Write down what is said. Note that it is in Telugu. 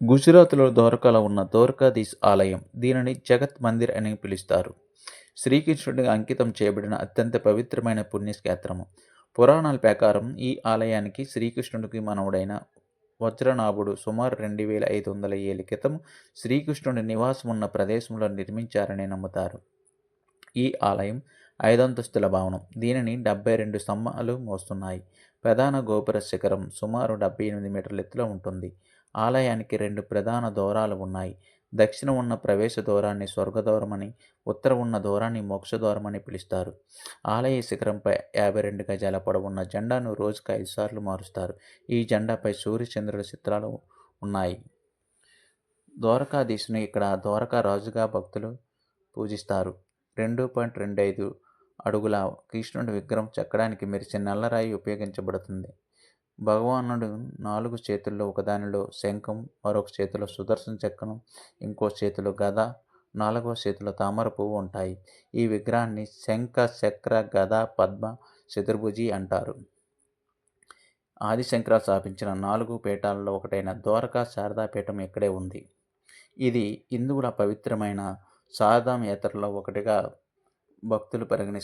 గుజరాత్లో ద్వారకాలో ఉన్న ద్వారకాధీశ్ ఆలయం దీనిని జగత్ మందిర్ అని పిలుస్తారు. శ్రీకృష్ణుడికి అంకితం చేయబడిన అత్యంత పవిత్రమైన పుణ్యక్షేత్రము. పురాణాల ప్రకారం ఈ ఆలయానికి శ్రీకృష్ణుడికి మనవుడైన వజ్రనాభుడు సుమారు రెండు వేల ఐదు వందల ఏళ్ళ క్రితం శ్రీకృష్ణుడి నివాసం ఉన్న ప్రదేశంలో నిర్మించారని నమ్ముతారు. ఈ ఆలయం ఐదంతస్తుల భవనం. దీనిని డెబ్బై రెండు స్తంభాలు మోస్తున్నాయి. ప్రధాన గోపుర శిఖరం సుమారు డెబ్బై ఎనిమిది మీటర్ల ఎత్తులో ఉంటుంది. ఆలయానికి రెండు ప్రధాన దూరాలు ఉన్నాయి. దక్షిణ ఉన్న ప్రవేశ దూరాన్ని స్వర్గదూరమని ఉత్తర ఉన్న దూరాన్ని మోక్షదూరమని పిలుస్తారు. ఆలయ శిఖరంపై యాభై రెండు గజాల పొడవున్న జెండాను రోజుకు ఐదు సార్లు మారుస్తారు. ఈ జెండాపై సూర్యచంద్రుల చిత్రాలు ఉన్నాయి. ద్వారకాధీశుని ఇక్కడ ద్వారకా రాజుగా భక్తులు పూజిస్తారు. రెండు పాయింట్ రెండు ఐదు అడుగుల కృష్ణుడి విగ్రహం చెక్కడానికి మెరిసే నల్లరాయి ఉపయోగించబడుతుంది. భగవానుడు నాలుగు చేతుల్లో ఒకదానిలో శంఖం మరొక చేతిలో సుదర్శన చక్రం ఇంకో చేతిలో గద నాలుగవ చేతిలో తామర పువ్వు ఉంటాయి. ఈ విగ్రహాన్ని శంఖ చక్ర గద పద్మ చతుర్భుజి అంటారు. ఆదిశంకర స్థాపించిన నాలుగు పీఠాలలో ఒకటైన ద్వారకా శారదాపీఠం ఇక్కడే ఉంది. ఇది హిందువుల పవిత్రమైన శారదాం యాత్రలో ఒకటిగా భక్తులు పరిగణిస్తారు.